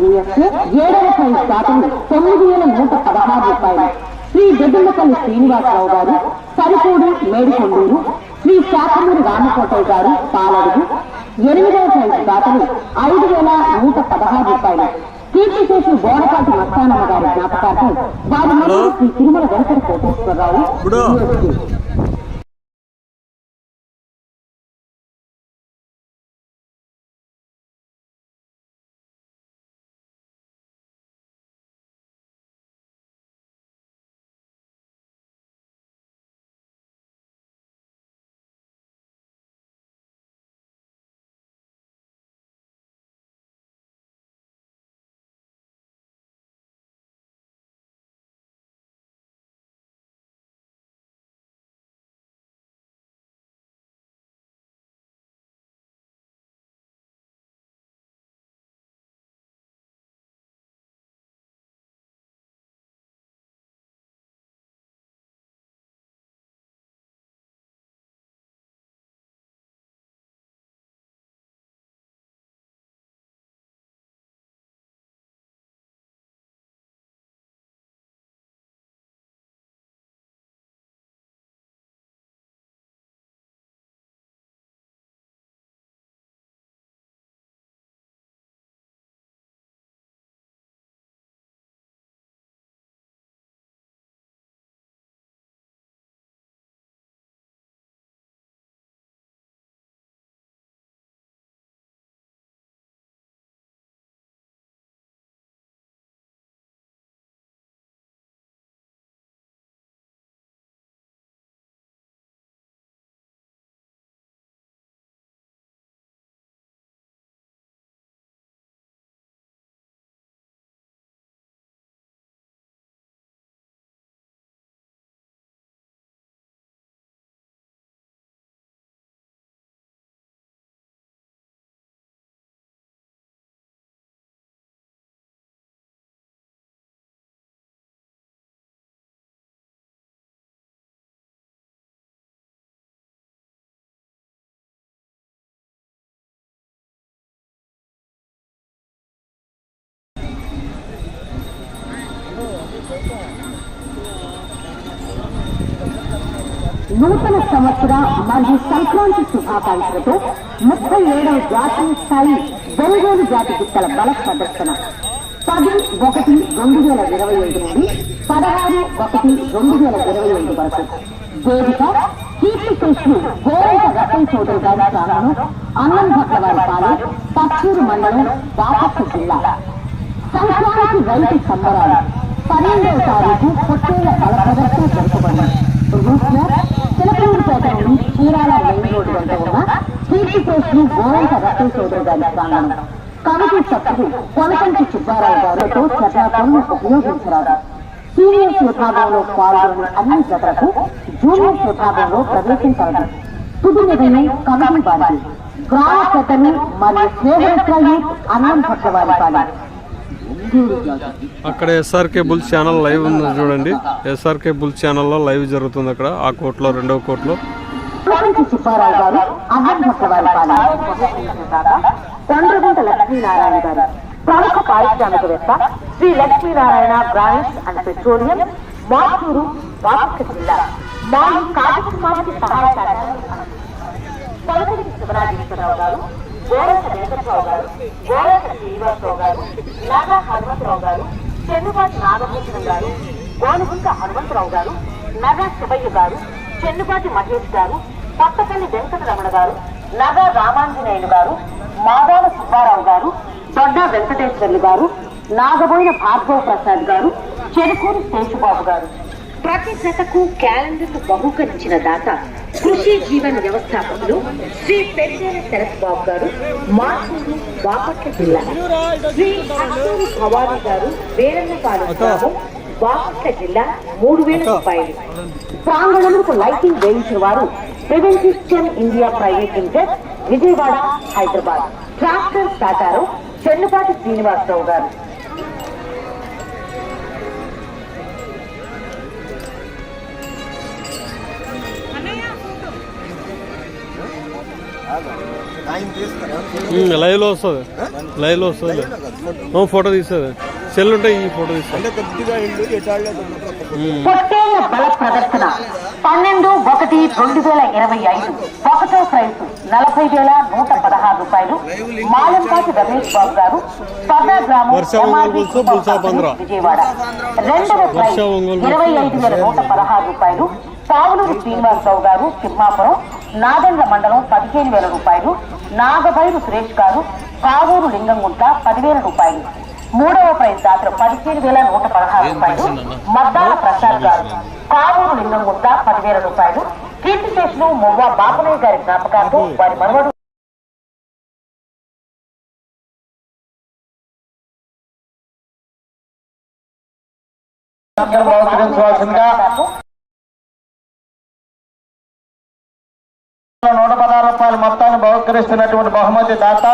USA ఏడవ size దాతలు తొమ్మిది వేల నూట పదహారు రూపాయలు. శ్రీ దొడ్డులపల్లి శ్రీనివాసరావు గారు సరిపూడి మేడికొండూరు శ్రీ శాఖమూరి రామకోటయ్య గారు పాలడుగు. ఎనిమిదవ సైజు దాతలు ఐదు వేల నూట పదహారు రూపాయలు. కీర్తిశేషు బోనపాటి మస్తానమ్మ గారి జ్ఞాపకార్థం వారి మధ్య శ్రీ తిరుమల వెంకట కోటేశ్వరరావు నూతన సంవత్సర మరియు సంక్రాంతి శుభాకాంక్షలతో ముప్పై ఏడవ జాతీయ స్థాయి ఒంగోలు జాతి గుట్టల బల ప్రదర్శన. పది ఒకటి రెండు వేల ఇరవై ఐదు నుండి పదహారు ఒకటి రెండు వేల ఇరవై ఐదు వరకు. వేదిక కీర్తి కృష్ణు గోరంట రత్న చౌదరి గారి ప్రాంగణం అన్నం భట్ల వారి పాలెం పచ్చూరు మండలం బాపట్ల జిల్లా. సంక్రాంతి రైతు సంబరాలు పన్నెండవ తారీఖు పొట్టేళ్ళ బల ప్రదర్శన జరపబడింది చిలకలూరుపేట చీరాల మెయిన్ రోడ్డు వద్ద ఉన్న కీర్తిశేషులు రత్న గారి ప్రాంగణం కమిటీ సభ్యులు కొనకంటి సుబ్బారావు గారితో ఉపయోగించరాదు సీనియర్స్ విభాగంలో పాల్గొన్న అన్ని జతలకు జూనియర్స్ విభాగంలో ప్రవేశించరాదు తుది నిర్ణయం కమిటీ గ్రామ పెద్దలు మరియు స్నేహితులు అన్నం పట్ల వారి పాలి అక్కడ ఎస్ఆర్కే బుల్ ఛానల్ లైవ్ ఉంది చూడండి. ఎస్ఆర్కే బుల్ ఛానల్లో లైవ్ జరుగుతుంది అక్కడ. ఆ కోర్టులో రెండవ కోర్టులో. చంద్రగుంట లక్ష్మీనారాయణ గారు ప్రముఖ పారిశ్రామికవేత్త Sri Lakshminarayana brands and petroleum Maturu Bapatla జిల్లా. మాలి కాజకుమారికి సహాయకారు పలుకరికి శివరాజేశ్వరరావు గారు గోరంట వెంకటరావు గారు గోరంట శ్రీనివాసరావు గారు నాగా హనుమంతరావు గారు చెన్నుబాటి నాగభూషణం గారు గోనుగుంట హనుమంతరావు గారు నగా శివయ్య గారు చెన్నుబాటి మహేష్ గారు పట్టపల్లి వెంకటరమణ గారు నగా రామాంజనేయులు గారు మాదాల సుబ్బారావు గారు దొడ్డ వెంకటేశ్వర్లు గారు నాగబోయిన భార్గవ ప్రసాద్ గారు చెరుకూరి శేషుబాబు గారు. ప్రతి జతకు క్యాలెండర్ బహుకరించిన దాత కృషి జీవన వ్యవస్థాపకులు శ్రీ పెరిగేల శరత్ బాబు గారు మార్చూరు బాపట్ల జిల్లా శ్రీ అత్తూరు భవానీ గారు వేరన్నపాలెం గ్రామం బాపట్ల జిల్లా మూడు వేల రూపాయలు ప్రాంగణములకు లైటింగ్ వేయించిన వారు ప్రివెంటిస్టన్ India private limited Vijayawada Hyderabad tractor టాటాలో Chennupati Srinivasarao గారు లైవ్లో వస్తుంది. లైవ్లో వస్తుంది. ఓ, ఫోటో తీస్తుంది. సెల్ ఉంటే ఈ ఫోటో తీస్తుంది. బల ప్రదర్శన. పన్నెండు ఒకటి రెండు వేల ఇరవై ఐదు. ఒకటో ప్రైజ్ నలభై వేల నూట పదహారు రూపాయలు. మాలంపాటి రమేష్ బాబు గారు స్వర్ణ గ్రామం. విజయవాడ. రెండవ ప్రైజ్ ఇరవై ఐదు వేల నూట పదహారు రూపాయలు. పావులూరు శ్రీనివాసరావు గారు తిమ్మాపురం. నాదండ్ల మండలం పదిహేను వేల రూపాయలు నాగబైరు సురేష్ గారు కావూరు లింగంగుంట పదివేల రూపాయలు. మూడవ ప్రైజ్ దాతలు పదిహేను వేల నూట పదహారు రూపాయలు. మద్దాల ప్రసాద్ గారు కావూరు లింగంగుంట పదివేల రూపాయలు. కీర్తి శేషులు మొవ్వ బాపనయ్య గారి జ్ఞాపకార్థం వారి మనవడు మొత్తాన్ని బహుకరిస్తున్నటువంటి బహుమతి దాత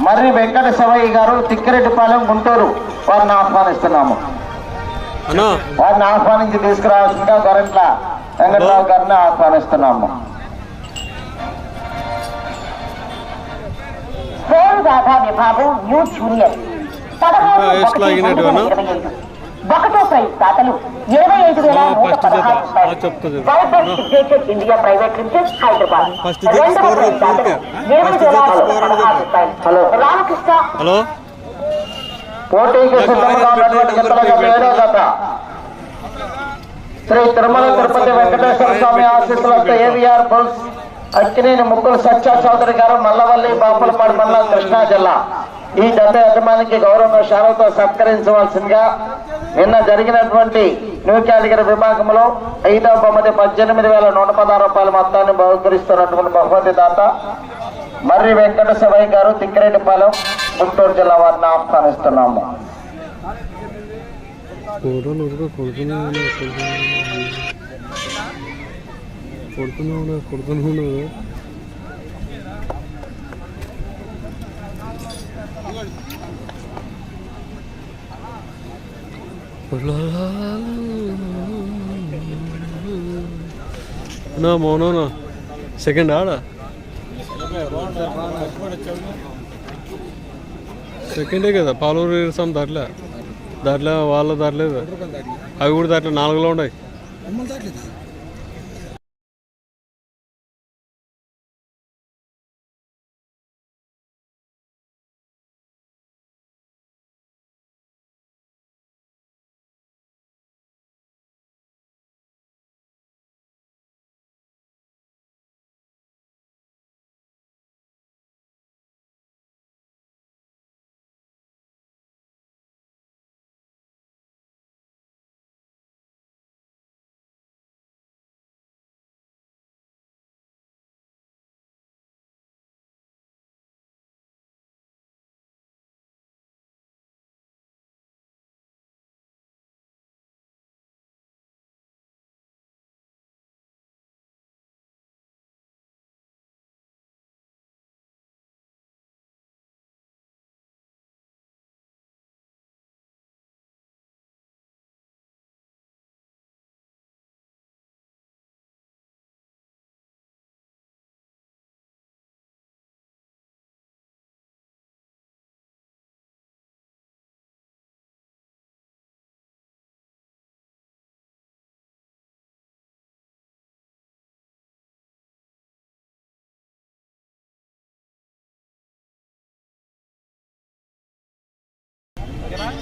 మర్రి వెంకట శివయ్య గారు తిక్కిరెడ్డిపాలెం గుంటూరు. వారిని ఆహ్వానిస్తున్నాము. అన్నా. వారిని ఆహ్వానించి తీసుకురావాల్సిందిగా గొరంట్ల వెంకటరావు గారిని ఆహ్వానిస్తున్నాము. ఫోన్ రాధా విభాగం న్యూ జూనియర్ పదహారు ఒకటి ప్రైజ్ దాతలు ఇరవై ఐదు వేల నూట పదహారు. రూపాయలు. ఇండియా ప్రైవేట్ లిమిటెడ్ హైదరాబాద్ రెండవ ప్రైజ్ దాతలు. ఇరవై వేల నూట పదహారు. రూపాయలు. హలో. రామకృష్ణ. హలో. పోటీకి సిద్ధంగా ఉన్నటువంటి గిత్తలుగా ఏడో జత శ్రీ తిరుమల తిరుపతి వెంకటేశ్వర స్వామి ఆశీస్సులతో ఏవిఆర్ బుల్స్ అక్కినేని ముగ్గురు సత్య చౌదరి గారు మల్లవల్లి బాపులపాడు మండలం కృష్ణా జిల్లా. ఈ జత యజమానికి గౌరవ శాలతో సత్కరించవలసిందిగా నిన్న జరిగినటువంటి న్యూ కేటగిరీ విభాగంలో ఐదవ బహుమతి పద్దెనిమిది వేల నూట పదహారు రూపాయల మొత్తాన్ని బహుకరిస్తున్నటువంటి బహుమతి దాత మర్రి వెంకట శివయ్య గారు తిక్కిరెడ్డిపాలెం గుంటూరు జిల్లా వారిని ఆహ్వానిస్తున్నాము. కొడుతున్నాడు కొడుతున్నాడు కొడుతూనే ఉన్నా కొడుతూనే ఉన్నా కొడుతూనే ఉన్నా నా మౌనా సెకండ్ ఆడ. సెకండే కదా పాలూరు ఇరసం దాట్లే. దాంట్లో వాళ్ళ దాటలేదు? అవి కూడా దాంట్లో నాలుగులో ఉన్నాయి.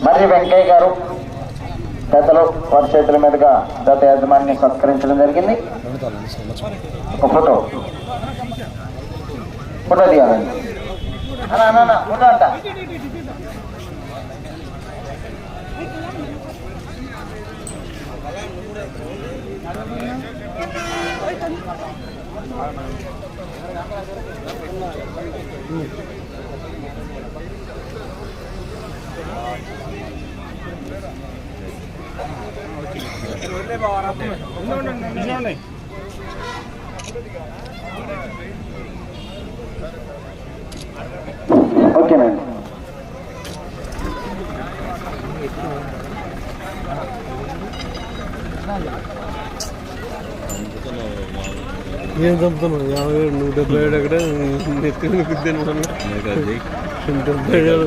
మర్రి వెంకయ్య గారు పెద్దలు వారి చేతుల మీదుగా గత యజమాని సత్కరించడం జరిగింది. ఒక ఫోటో. ఫోటో తీయాలండి. అంట. అంట ఓకేనండి ఏం చంపుతున్నావు? యాభై ఏడు నువ్వు డెబ్బై ఏడు ఎక్కడ నెత్తి గుద్దాను డెబ్బై ఏడు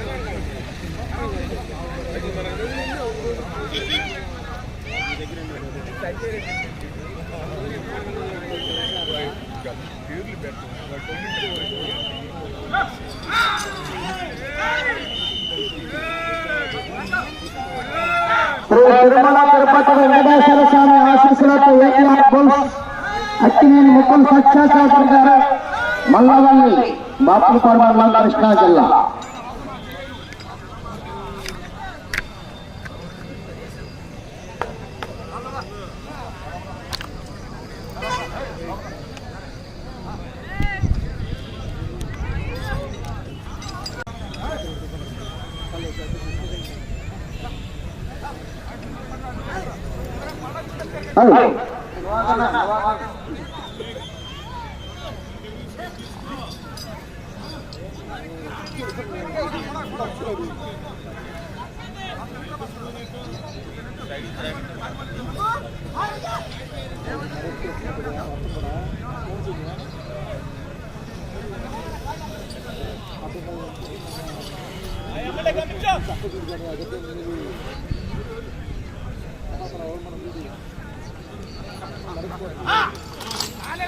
ఈడ. శ్రీ తిరుమల తిరుపతి వెంకటేశ్వర స్వామి ఆశీస్సులతో ఏటీఆర్ బుల్స్ అక్కినేని గారు మల్లవల్లి బాపులపాడు కృష్ణా జిల్లా Harry. Harry.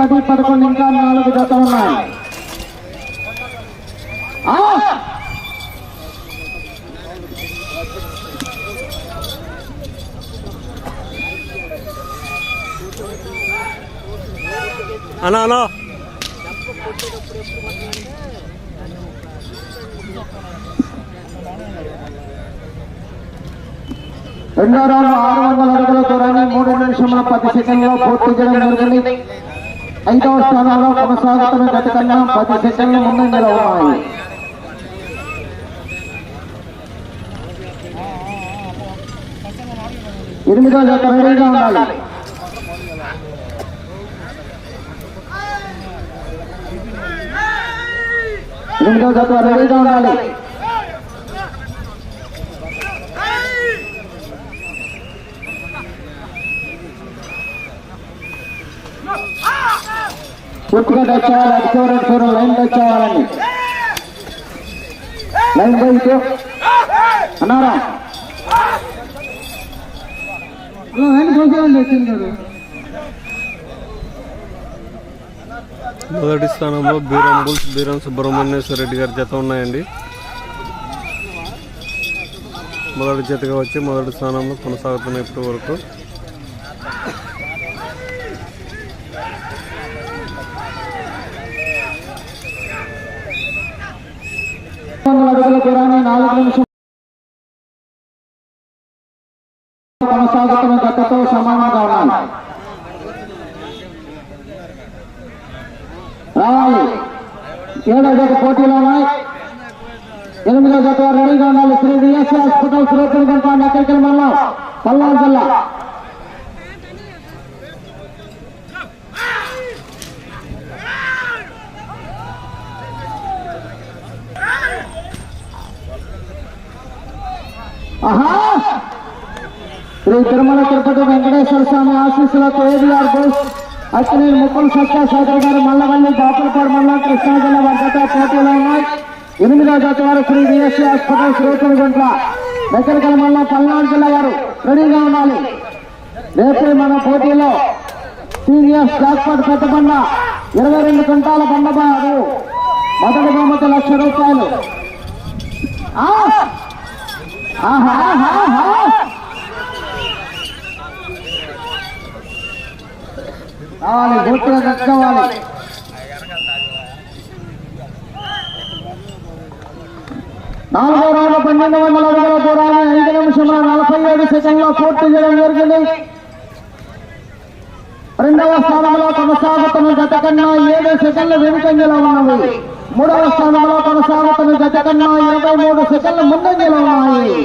పది పదకొండు ఇంకా నాలుగు జత ఉన్నాయి! అన్నా అన్నా. రెండో రౌండ్ ఆరు వందల అడుగుల దూరాన్ని మూడు నిమిషముల పది సెకండ్లో పూర్తి చేయడం జరిగింది. ఐదవ స్థానంలో కొనసాగుతున్న గత కన్నా పది సెకండ్ల ముందంజలో ఉన్నాయి. ఎనిమిదో జత రెడీగా ఉండాలి. ఎనిమిదో జత రెడీగా ఉండాలి. లైన్ పోయి అన్నారా? లైన్ పోసేవాళ్ళు వచ్చింది మొదటి స్థానంలో బీరం బుల్స్ బీరం సుబ్రహ్మణ్యేశ్వర రెడ్డి గారి జత ఉన్నాయండి. మొదటి జతగా వచ్చి మొదటి స్థానంలో కొనసాగుతున్నాయి ఇప్పటి వరకు. అడుగుల దూరాన్ని నాలుగు నిమిషం కొనసాగుతున్న గతతో సమానంగా ఉన్నాయి. రావాలి ఏడో జత పోటీలో ఉన్నాయి. ఎనిమిదో జత రెడీగా ఉండాలి శ్రీ విఎస్సీ హాస్పిటల్ శ్రీకృష్ణ గంట నక్కరికల్ పల్నాడు జిల్లా. శ్రీ తిరుమల తిరుపతి వెంకటేశ్వర స్వామి ఆశీస్సులతో ఏబిఆర్ బోస్ అక్కినేని ముప్పల సత్య గారు మల్లవల్లి బాపులపాడు మండలం కృష్ణా జిల్లా వారి పోటీలో ఉన్నాయి ఎనిమిదో జత వారు శ్రీ విఎస్సీ హాస్పిటల్ శ్రీకుని గుంట్ల. దగ్గరకల మండలం పల్నాడు జిల్లా వారు రెడీగా ఉండాలి. రేపు మన పోటీలో సీనియర్స్ జాక్పాట్ పెద్ద బండ ఇరవై రెండు క్వింటాల బండబారు మొదటి బహుమతి లక్ష రూపాయలు. కావాలి గుర్తుగా కట్టుకోవాలి. నాలుగో రౌండ్ పన్నెండు వందల అడుగుల దూరాన్ని ఐదు నిమిషంలో నలభై ఏడు సెకండ్లో పూర్తి చేయడం జరిగింది. రెండవ స్థానంలో కొనసాగుతున్న గత కన్నా ఏడు సెకండ్ల వెనుకంజలో ఉన్నవి. మూడవ స్థానంలో కొనసాగుతున్న గత కన్నా ఇరవై మూడు సెకండ్ల ముందంజలో ఉన్నాయి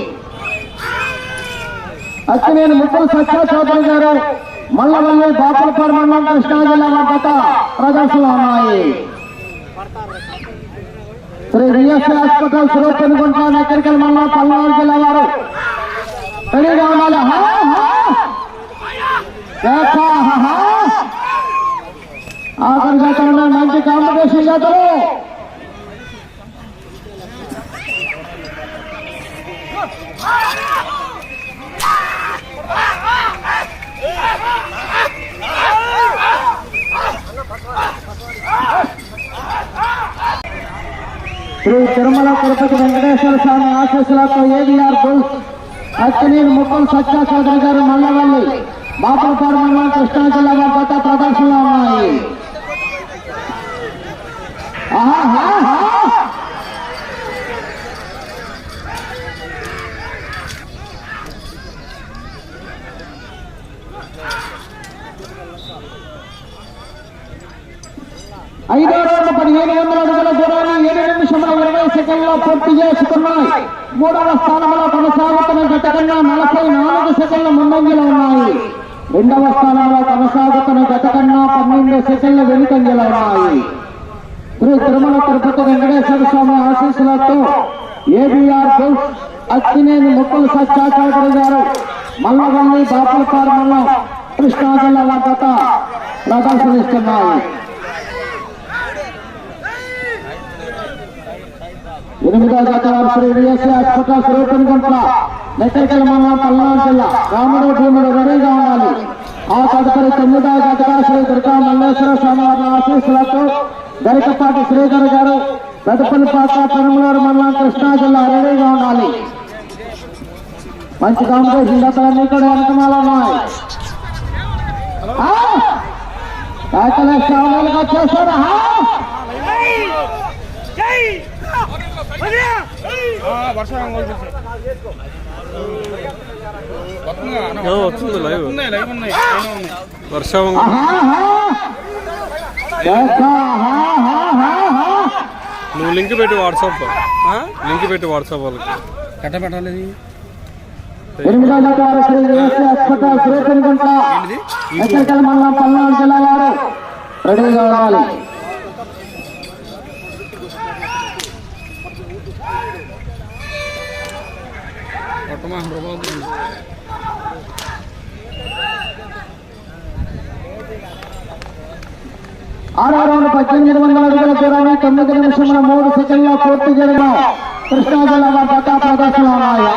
అక్కినేని ముక్కులు సత్య చౌదరి గారు మల్లవల్లి బాపులపాడు మండలం కృష్ణా జిల్లా వద్ద గత ప్రదర్శనలు ఉన్నాయి. శ్రీ విఎస్ హాస్పిటల్ సురూపనిగుంట నెక్కరికల్ మండలం పల్నాడు జిల్లా వారు. రెడీగా ఉండాలి ఆఖరి గతంలో మంచి కాంపిటీషన్ జతలు శ్రీ తిరుమల తిరుపతి వెంకటేశ్వర స్వామి ఆశీస్సులతో ఏబిఆర్ బుల్స్ అక్కినీరు ముక్కలు సత్య చౌదరి గారు మల్లవల్లి బాపులపాడు మండలం కృష్ణా జిల్లా వారి కొత్త ప్రదర్శనలో ఉన్నాయి. ఆహా. ఐదో రోజు పదిహేను వందల అడుగుల దూరాన్ని ఏడు నిమిషముల ఇరవై సెకండ్లో పూర్తి చేసుకున్నాయి. మూడవ స్థానంలో కొనసాగుతున్న గత కన్నా నలభై నాలుగు సెకండ్ల ముందంజలో ఉన్నాయి. రెండవ స్థానంలో కొనసాగుతున్న గత కన్నా పన్నెండు సెకండ్ల వెనుకంజలో ఉన్నాయి. శ్రీ తిరుమల తిరుపతి వెంకటేశ్వర స్వామి ఆశీస్సులతో ఏబిఆర్ బుల్స్ అక్కినేని ముక్కులు సత్యా గారు మల్లవల్లి బాపుల మండలం కృష్ణా జిల్లా వద్ద ప్రదర్శనిస్తున్నాయి. శ్రీ విఎస్సీ హాస్పిటల్ స్వరూపనిగుంట్ల నెక్కరికల మండలం పల్నాడు జిల్లా రాముడు భీముడు రెడీగా ఉండాలి ఆ తదుపరి తొమ్మిదవ జతగా శ్రీ దుర్గా మల్లేశ్వర స్వామివారి ఆశీస్సులతో గరికపాటి శ్రీధర్ గారు పెదపల్లిపాక పెనమలూరు మండలం కృష్ణా జిల్లా రెడీగా ఉండాలి మంచి కాంపిటీషన్ జతలన్నీ కూడా వెనకమాల ఉన్నాయి ఆ! వర్షం వస్తుంది? లైవ్. నువ్వు లింక్ పెట్టి వాట్సాప్. లింక్ పెట్టి వాట్సాప్ వాళ్ళకి. కట్ట పెట్టాలి. ఎనిమిదో జత వారు శ్రీ విఎస్సీ హాస్పిటల్ శ్రీపతిగుంట ఎక్కడికల్ మండలం పల్నాడు జిల్లా వారు రెడీగా ఉండాలి. కొట్టమా రూపాయలు ఆరో రౌండ్ పద్దెనిమిది వందల అడుగుల దూరాన్ని తొమ్మిది నిమిషముల మూడు సెకండ్ల పూర్తి జరిగిన కృష్ణా జిల్లా గత ప్రదర్శన ఉన్నాయా?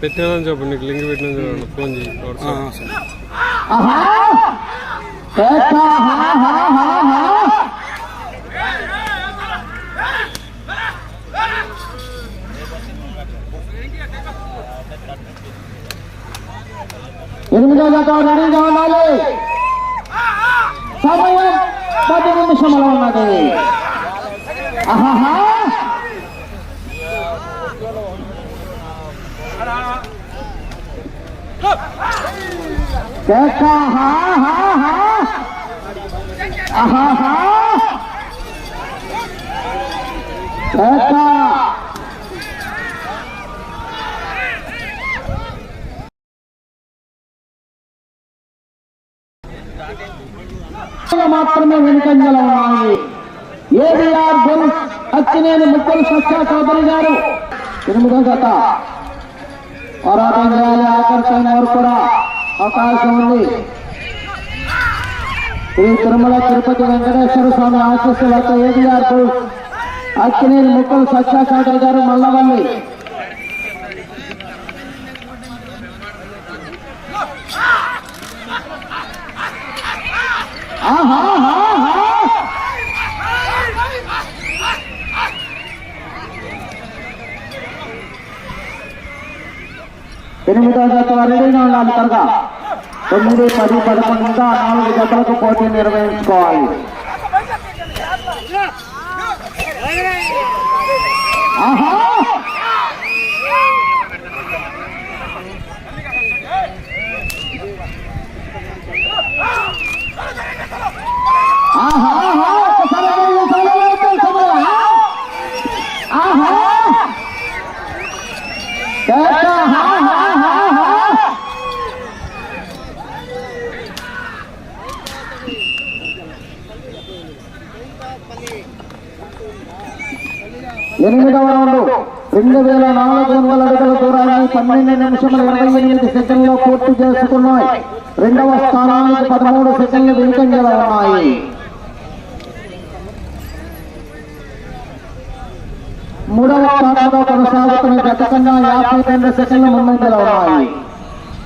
పెట్టినానని చెప్పు నీకు లింక్ పెట్టిన ఫోన్ వాట్సాప్ হুমজাজাকে নারী যাওয়া নালে সবাই বাদে বন্ধু সমালোচনা না দেবে আহা হা देखा हा हा हा आहा हा देखा మాత్రమే వెనుకంజలో ఉన్నాయి. ఏబిఆర్ బుల్స్ అక్కినేని ముక్కలు సత్య చౌదరి గారు. ఎనిమిదో జత. పోరాటం చేయాలి ఆకర్షణ టైం వరకు కూడా అవకాశం ఉంది. శ్రీ తిరుమల తిరుపతి వెంకటేశ్వర స్వామి ఆశీస్సులతో ఏబిఆర్ బుల్స్ అక్కినేని ముక్కలు సత్యా చౌదరి గారు మల్లవల్లి. ఆహా! ఆహా ఎనిమిదో జత రెడీగా ఉండాలి త్వరగా తొమ్మిది పది పదకొండు ఇంకా నాలుగు జతలకు పోటీ నిర్వహించుకోవాలి ఆహా ఎనిమిదవ రౌండ్. రెండు వేల నాలుగు వందల అడుగుల దూరాన్ని పన్నెండు నిమిషముల ఇరవై ఎనిమిది సెకండ్లో పూర్తి చేసుకున్నాయి. రెండవ స్థానానికి పదమూడు సెకండ్లు వెనుకంజలో ఉన్నాయి. మూడవ స్థానంలో కొనసాగుతున్న గత కన్నా యాభై రెండు సెకండ్ల ముందంజలో ఉన్నాయి.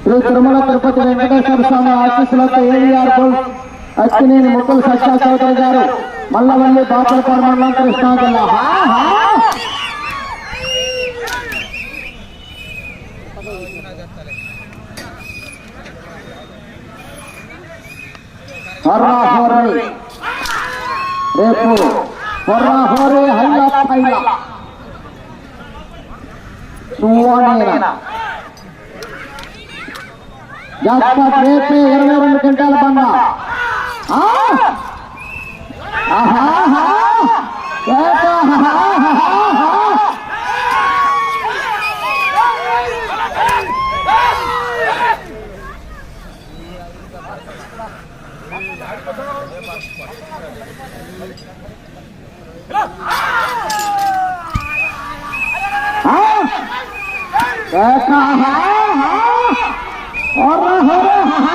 శ్రీ తిరుమల తిరుపతి వెంకటేశ్వర స్వామి ఆశీస్సులతో ఏవిఆర్ బుల్స్ అక్కినేని ముక్కలు సత్యా చౌదరి గారు మల్లవల్లి బాపులపాడు మండలం కృష్ణా జిల్లా హర్రా హోరీ రేపు హర్రా హోరీ హైలా హైలా సువానేనా జాక్పాట్ రేపే ఇరవై రెండు గంటల బండ! ఏక ఆహాహా! హోరా హోరా ఆహా!